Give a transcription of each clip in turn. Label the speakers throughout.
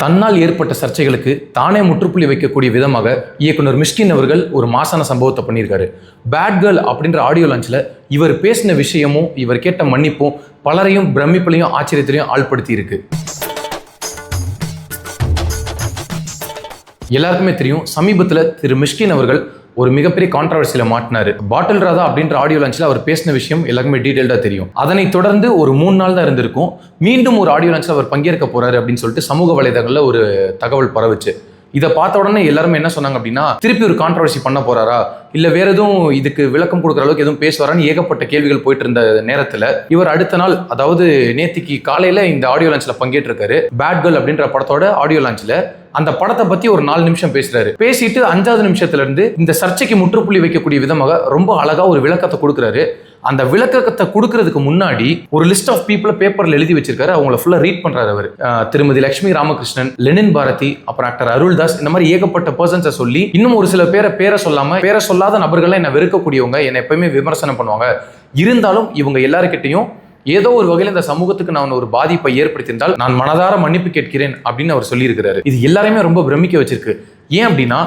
Speaker 1: தன்னால் ஏற்பட்ட சர்ச்சைகளுக்கு தானே முற்றுப்புள்ளி வைக்கக்கூடிய விதமாக இயக்குனர் மிஷ்கின் அவர்கள் ஒரு மாசான சம்பவத்தை பண்ணியிருக்காரு. பேட் கேர்ள் அப்படின்ற ஆடியோ லான்ச்சில் இவர் பேசின விஷயமும் இவர் கேட்ட மன்னிப்பும் பலரையும் பிரமிப்பிலையும் ஆச்சரியத்திலையும் ஆள்படுத்தி இருக்கு எல்லாருக்குமே தெரியும் சமீபத்தில் திரு மிஷ்கின் அவர்கள் ஒரு மிகப்பெரிய கான்ட்ரவர்சியில் மாட்டினாரு. பாட்டில் ராதா அப்படின்ற ஆடியோ லான்ச்சில் அவர் பேசின விஷயம் எல்லாருக்குமே டீட்டெயில்டாக தெரியும். அதனைத் தொடர்ந்து ஒரு மூணு நாள் தான் இருந்திருக்கும். மீண்டும் ஒரு ஆடியோ லான்ச்சில் அவர் பங்கேற்க போறாரு அப்படின்னு சொல்லிட்டு சமூக வலைதளங்களில் ஒரு தகவல் பரவுச்சு. இதை பார்த்த உடனே எல்லாருமே என்ன சொன்னாங்க அப்படின்னா திருப்பி ஒரு கான்ட்ரவர்சி பண்ண போறாரா? இல்ல வேற எதுவும் இதுக்கு விளக்கம் கொடுக்குற அளவுக்கு எதுவும் பேசுவாரான்னு ஏகப்பட்ட கேள்விகள் போயிட்டு இருந்த நேரத்துல இவர் அடுத்த நாள் அதாவது நேத்திக்கு காலையில இந்த ஆடியோ லான்ச்ல பங்கேற்றிருக்காரு பேட் கேர்ள் அப்படின்ற படத்தோட ஆடியோ லான்ச்ல அந்த படத்தை பத்தி ஒரு நாலு நிமிஷம் பேசுறாரு. பேசிட்டு அஞ்சாவது நிமிஷத்துல இருந்து இந்த சர்ச்சைக்கு முற்றுப்புள்ளி வைக்கக்கூடிய விதமாக ரொம்ப அழகா ஒரு விளக்கத்தை கொடுக்குறாரு. அந்த விளக்கத்தை கொடுக்கறதுக்கு முன்னாடி ஒரு லிஸ்ட் ஆஃப் பீப்புளை பேப்பரில் எழுதி வச்சிருக்காரு. அவங்கள ஃபுல்லாக ரீட் பண்ணுறாரு அவர். திருமதி லட்சுமி ராமகிருஷ்ணன் லெனின் பாரதி அப்புறம் ஆக்டர் அருள்தாஸ் இந்த மாதிரி ஏகப்பட்ட பர்சன்ஸை சொல்லி இன்னும் ஒரு சில பேரை பேரை சொல்லாமல் பேரை சொல்லாத நபர்கள்லாம் என்னை வெறுக்கக்கூடியவங்க என்னை எப்பயுமே விமர்சனம் பண்ணுவாங்க. இருந்தாலும் இவங்க எல்லாருக்கிட்டையும் ஏதோ ஒரு வகையில் இந்த சமூகத்துக்கு நான் ஒரு பாதிப்பை ஏற்படுத்தியிருந்தால் நான் மனதார மன்னிப்பு கேட்கிறேன் அப்படின்னு அவர் சொல்லியிருக்கிறாரு. இது எல்லாருமே ரொம்ப பிரமிக்க வச்சிருக்கு. ஏன் அப்படின்னா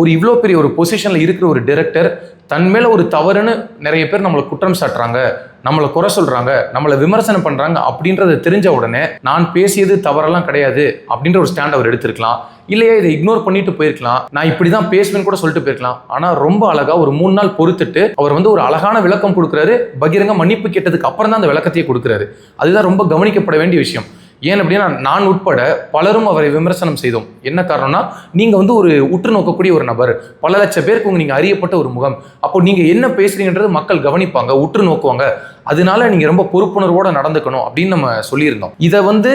Speaker 1: ஒரு இவ்வளோ பெரிய ஒரு பொசிஷனில் இருக்கிற ஒரு டிரெக்டர் தன் மேலே ஒரு தவறுன்னு நிறைய பேர் நம்மளை குற்றம் சாட்டுறாங்க நம்மளை குறை சொல்கிறாங்க நம்மளை விமர்சனம் பண்ணுறாங்க அப்படின்றத தெரிஞ்ச உடனே நான் பேசியது தவறெல்லாம் கிடையாது அப்படின்ற ஒரு ஸ்டாண்ட் அவர் எடுத்திருக்கலாம். இல்லையா இதை இக்னோர் பண்ணிட்டு போயிருக்கலாம். நான் இப்படி தான் பேசுவேன்னு கூட சொல்லிட்டு போயிருக்கலாம். ஆனால் ரொம்ப அழகா ஒரு மூணு நாள் பொறுத்துட்டு அவர் வந்து ஒரு அழகான விளக்கம் கொடுக்குறாரு. பகிரங்க மன்னிப்பு கேட்டதுக்கு அப்புறம் தான் அந்த விளக்கத்தையே கொடுக்குறாரு. அதுதான் ரொம்ப கவனிக்கப்பட வேண்டிய விஷயம். ஏன் அப்படின்னா நான் உட்பட பலரும் அவரை விமர்சனம் செய்தோம். என்ன காரணம்னா நீங்கள் வந்து ஒரு உற்று நோக்கக்கூடிய ஒரு நபர். பல லட்சம் பேருக்கு உங்க நீங்கள் அறியப்பட்ட ஒரு முகம். அப்போ நீங்கள் என்ன பேசுறீங்கன்றது மக்கள் கவனிப்பாங்க உற்று நோக்குவாங்க அதனால நீங்கள் ரொம்ப பொறுப்புணர்வோடு நடந்துக்கணும் அப்படின்னு நம்ம சொல்லியிருந்தோம். இதை வந்து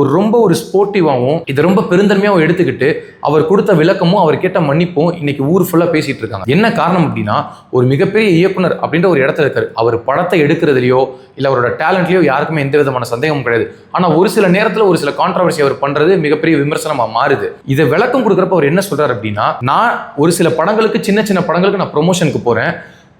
Speaker 1: ஒரு ரொம்ப ஒரு ஸ்போர்ட்டிவாகவும் இதை ரொம்ப பெருந்தன்மையாகவும் எடுத்துக்கிட்டு அவர் கொடுத்த விளக்கமும் அவர் கேட்ட மன்னிப்பும் இன்னைக்கு ஊர் ஃபுல்லாக பேசிட்டு இருக்காங்க. என்ன காரணம் அப்படின்னா ஒரு மிகப்பெரிய இயக்குனர் அப்படின்ற ஒரு இடத்துல இருக்காரு. அவர் படத்தை எடுக்கிறதுலையோ இல்லை அவரோட டேலண்ட்லையோ யாருக்குமே எந்த விதமான சந்தேகமும் கிடையாது. ஆனால் ஒரு சில நேரத்தில் ஒரு சில கான்ட்ரவர்சி அவர் பண்ணுறது மிகப்பெரிய விமர்சனமாக மாறுது. இதை விளக்கம் கொடுக்குறப்ப அவர் என்ன சொல்கிறார் அப்படின்னா நான் ஒரு சில படங்களுக்கு சின்ன சின்ன படங்களுக்கு நான் ப்ரொமோஷனுக்கு போகிறேன்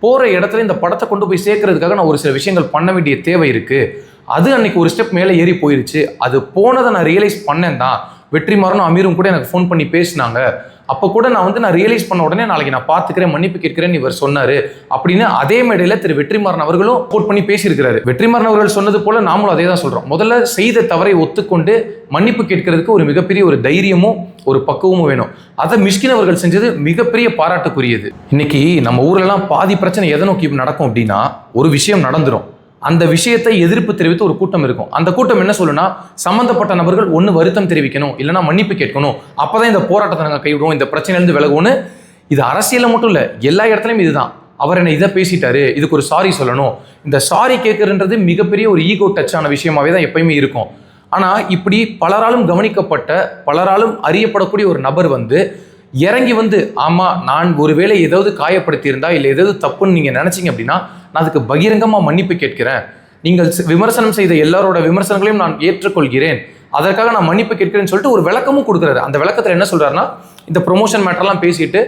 Speaker 1: போகிற இடத்துல இந்த படத்தை கொண்டு போய் சேர்க்கறதுக்காக நான் ஒரு சில விஷயங்கள் பண்ண வேண்டிய தேவை இருக்குது அது அன்னைக்கு ஒரு ஸ்டெப் மேலே ஏறி போயிருச்சு. அது போனதை நான் ரியலைஸ் பண்ணேன் தான் வெற்றிமாறனும் அமீரும் கூட எனக்கு ஃபோன் பண்ணி பேசினாங்க. அப்போ கூட நான் வந்து நான் ரியலைஸ் பண்ண உடனே நாளைக்கு நான் பார்த்துக்கிறேன் மன்னிப்பு கேட்கிறேன்னு இவர் சொன்னார். அப்படின்னு அதே மேடையில் திரு வெற்றிமாறன் அவர்களும் கோட் பண்ணி பேசியிருக்கிறாரு. வெற்றிமாறன் அவர்கள் சொன்னது போல நாமளும் அதே தான் சொல்கிறோம் முதல்ல செய்த தவறை ஒத்துக்கொண்டு மன்னிப்பு கேட்கறதுக்கு ஒரு மிகப்பெரிய ஒரு தைரியமும் ஒரு பக்குவமும் வேணும். அதை மிஷ்கின் அவர்கள் செஞ்சது மிகப்பெரிய பாராட்டுக்குரியது. இன்னைக்கு நம்ம ஊர்லலாம் பாதி பிரச்சனை எதை நோக்கி நடக்கும் அப்படின்னா ஒரு விஷயம் நடந்துரும். அந்த விஷயத்தை எதிர்ப்பு தெரிவித்து ஒரு கூட்டம் இருக்கும். அந்த கூட்டம் என்ன சொல்லுனா சம்மந்தப்பட்ட நபர்கள் ஒன்று வருத்தம் தெரிவிக்கணும் இல்லைன்னா மன்னிப்பு கேட்கணும். அப்போ தான் இந்த போராட்டத்தை நாங்கள் கைவிடுவோம் இந்த பிரச்சனையிலேருந்து விலகும்னு இது அரசியலில் மட்டும் இல்லை எல்லா இடத்துலையும் இதுதான். அவர் என்ன இதை பேசிட்டாரு இதுக்கு ஒரு சாரி சொல்லணும். இந்த சாரி கேட்குறன்றது மிகப்பெரிய ஒரு ஈகோ டச்சான விஷயமாவே தான் எப்பயுமே இருக்கும். ஆனால் இப்படி பலராலும் கவனிக்கப்பட்ட பலராலும் அறியப்படக்கூடிய ஒரு நபர் வந்து இறங்கி வந்து ஆமாம் நான் ஒருவேளை ஏதாவது காயப்படுத்தியிருந்தா இல்லை ஏதாவது தப்புன்னு நீங்கள் நினச்சிங்க அப்படின்னா நான் அதுக்கு பகிரங்கமாக மன்னிப்பு கேட்கிறேன். நீங்கள் விமர்சனம் செய்த எல்லாரோட விமர்சனங்களையும் நான் ஏற்றுக்கொள்கிறேன். அதற்காக நான் மன்னிப்பு கேட்கிறேன்னு சொல்லிட்டு ஒரு விளக்கமும் கொடுக்குறாரு. அந்த விளக்கத்தில் என்ன சொல்கிறாருன்னா இந்த ப்ரொமோஷன் மேட்டர்லாம் பேசிட்டு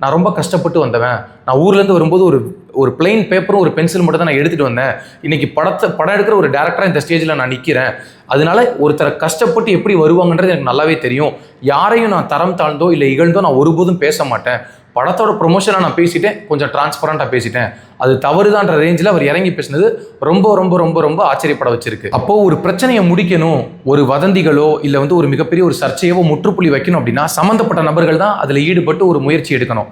Speaker 1: நான் ரொம்ப கஷ்டப்பட்டு வந்தவன். நான் ஊர்லேருந்து வரும்போது ஒரு ஒரு பிளெயின் பேப்பரும் ஒரு பென்சில் மட்டும் தான் நான் எடுத்துகிட்டு வந்தேன். இன்றைக்கி படத்தை படம் எடுக்கிற ஒரு டேரக்டராக இந்த ஸ்டேஜில் நான் நிற்கிறேன் அதனால ஒருத்தரை கஷ்டப்பட்டு எப்படி வருவாங்கன்றது எனக்கு நல்லாவே தெரியும். யாரையும் நான் தரம் தாழ்ந்தோ இல்லை இகழ்ந்தோ நான் ஒருபோதும் பேச மாட்டேன். படத்தோட ப்ரொமோஷனை நான் பேசிட்டேன். கொஞ்சம் டிரான்ஸ்பரண்ட்டாக பேசிட்டேன். அது தவறுதான்ற ரேஞ்சில் அவர் இறங்கி பேசினது ரொம்ப ரொம்ப ரொம்ப ரொம்ப ஆச்சரியப்பட வச்சிருக்கு. அப்போது ஒரு பிரச்சனையை முடிக்கணும். ஒரு வதந்திகளோ இல்லை வந்து ஒரு மிகப்பெரிய ஒரு சர்ச்சையவோ முற்றுப்புள்ளி வைக்கணும் அப்படின்னா சம்மந்தப்பட்ட நபர்கள் தான் அதில் ஈடுபட்டு ஒரு முயற்சி எடுக்கணும்.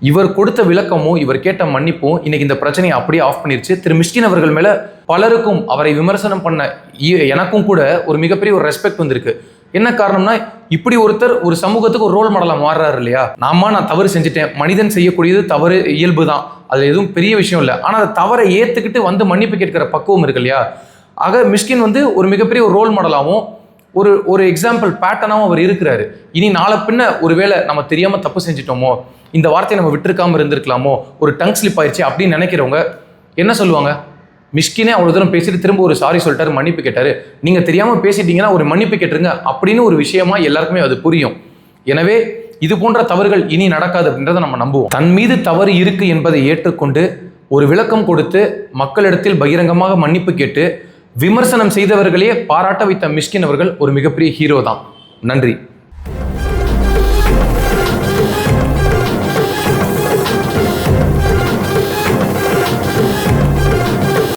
Speaker 1: இவர் கொடுத்த விளக்கமும் இவர் கேட்ட மன்னிப்பும் இன்னைக்கு இந்த பிரச்சனையை அப்படியே ஆஃப் பண்ணிருச்சு. திரு. மிஷ்கின் அவர்கள் மேல பலருக்கும் அவரை விமர்சனம் பண்ண இ- எனக்கும் கூட ஒரு மிகப்பெரிய ஒரு ரெஸ்பெக்ட் வந்திருக்கு. என்ன காரணம்னா இப்படி ஒருத்தர் ஒரு சமூகத்துக்கு ஒரு ரோல் மாடலாக மாறுறாரு இல்லையா? நாம நான் தவறு செஞ்சுட்டேன். மனிதன் செய்யக்கூடியது தவறு இயல்பு தான். அது எதுவும் பெரிய விஷயம் இல்லை. ஆனால் அதை தவறை ஏற்றுக்கிட்டு வந்து மன்னிப்பு கேட்கிற பக்குவம் இருக்கு இல்லையா? ஆக மிஷ்கின் வந்து ஒரு மிகப்பெரிய ஒரு ரோல் மாடலாகவும் ஒரு ஒரு எக்ஸாம்பிள் பேட்டர்னாகவும் அவர் இருக்கிறாரு. இனி நாளை பின்ன ஒருவேளை நம்ம தெரியாமல் தப்பு செஞ்சிட்டோமோ இந்த வார்த்தையை நம்ம விட்டுருக்காமல் இருந்திருக்கலாமோ ஒரு டங் ஸ்லிப் ஆயிடுச்சு அப்படின்னு நினைக்கிறவங்க என்ன சொல்லுவாங்க? மிஷ்கினே அவ்வளோ தூரம் பேசிட்டு திரும்ப ஒரு சாரி சொல்லிட்டாரு மன்னிப்பு கேட்டார். நீங்கள் தெரியாமல் பேசிட்டீங்கன்னா ஒரு மன்னிப்பு கேட்டுருங்க அப்படின்னு ஒரு விஷயமா எல்லாருக்குமே அது புரியும். எனவே இது போன்ற தவறுகள் இனி நடக்காது அப்படின்றத நம்ம நம்புவோம். தன் மீது தவறு இருக்கு என்பதை ஏற்றுக்கொண்டு ஒரு விளக்கம் கொடுத்து மக்களிடத்தில் பகிரங்கமாக மன்னிப்பு கேட்டு விமர்சனம் செய்தவர்களே பாராட்ட வைத்த மிஷ்கின் அவர்கள் ஒரு மிகப்பெரிய ஹீரோ தான் நன்றி.